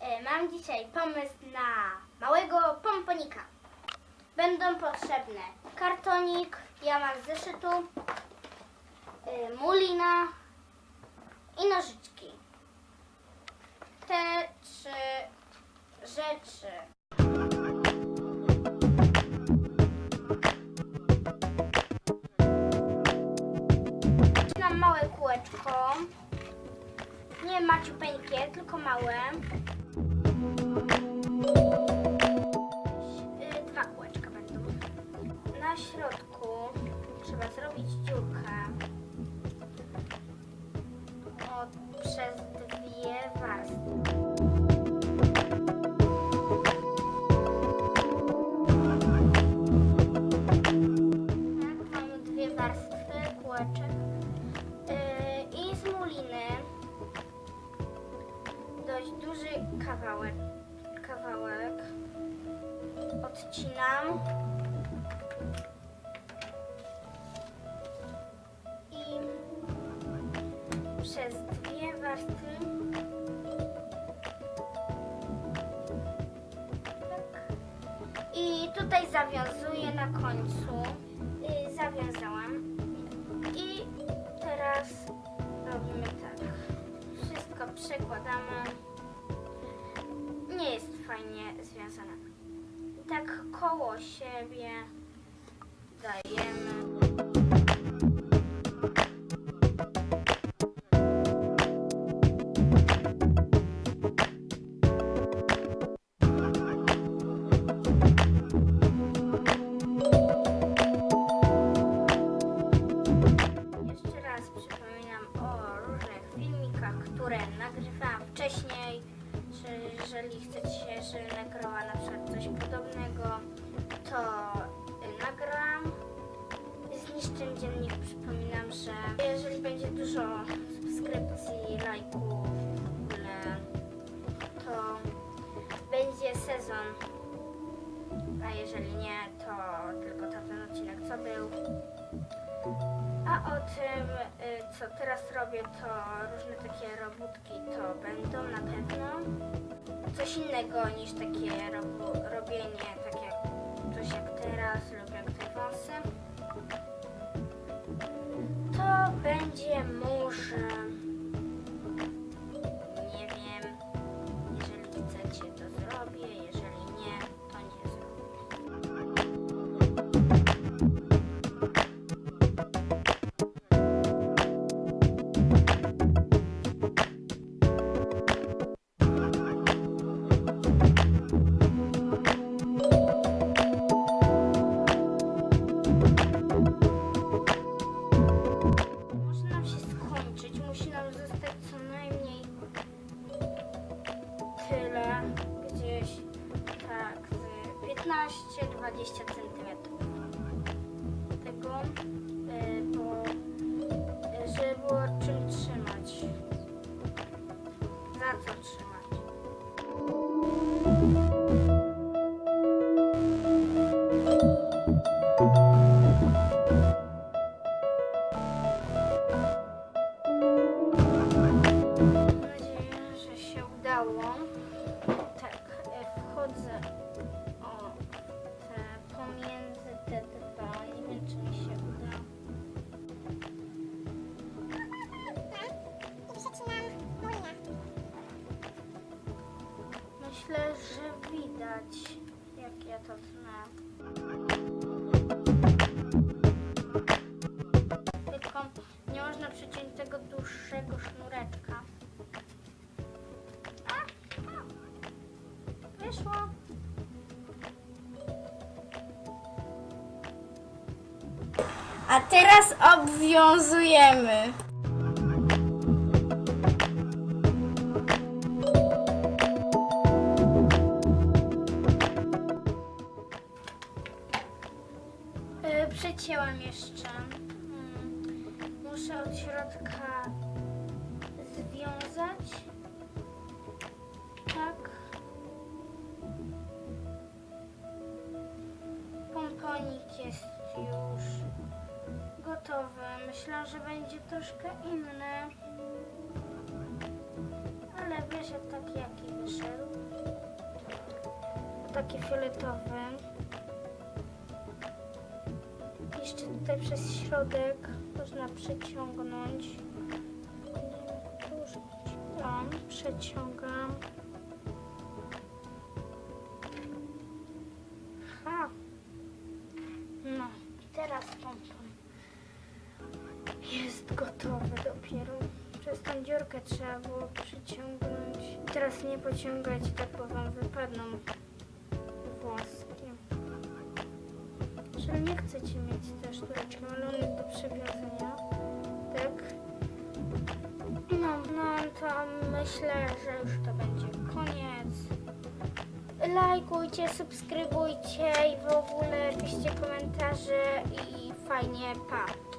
E, Mam dzisiaj pomysł na małego pomponika. Będą potrzebne kartonik, ja mam zeszytu, e, mulina i nożyczki. Te trzy rzeczy. Mam małe kółeczko. Nie maciupeńkie, tylko małe. Dwa kółeczka będą. Na środku trzeba zrobić dziurkę. O, przez dwie warstwy. Tak, mamy dwie warstwy kółeczek. Y, I z muliny dość duży kawałek odcinam. I przez dwie warstwy. Tak. i tutaj zawiązuję na końcu. Y, zawiązałam. I teraz robimy tak. Wszystko przekładamy. Nie jest fajnie związane tak koło siebie dajemy żebym nagrała na przykład coś podobnego, to nagram. Zniszczę dziennik. Przypominam, że jeżeli będzie dużo subskrypcji, lajków, to będzie sezon. A jeżeli nie, A o tym, y, co teraz robię, to różne takie robótki to będą na pewno. Coś innego niż takie robienie, tak jak coś jak teraz lub jak te wąsy. To będzie może, 50 сантиметров. To tnę. Tylko nie można przyciąć tego dłuższego sznureczka. A, a. Wyszło. A teraz obwiązujemy. Hmm. Muszę od środka związać. Tak. Pomponik jest już gotowy. Myślę, że będzie troszkę inny. Ale wyszedł taki, jaki wyszedł. taki fioletowy. Tutaj przez środek można przeciągnąć. O, przeciągam. Ha. No i teraz pompon jest gotowy dopiero. Przez tą dziurkę trzeba było przyciągnąć. Teraz nie pociągajcie, tak bo wam wypadną włoski. Jeżeli nie chcecie mieć też sztureczkę, ale on jest do przywiązania, tak? No, no to myślę, że już to będzie koniec. Lajkujcie, subskrybujcie i w ogóle piszcie komentarze i fajnie, pa!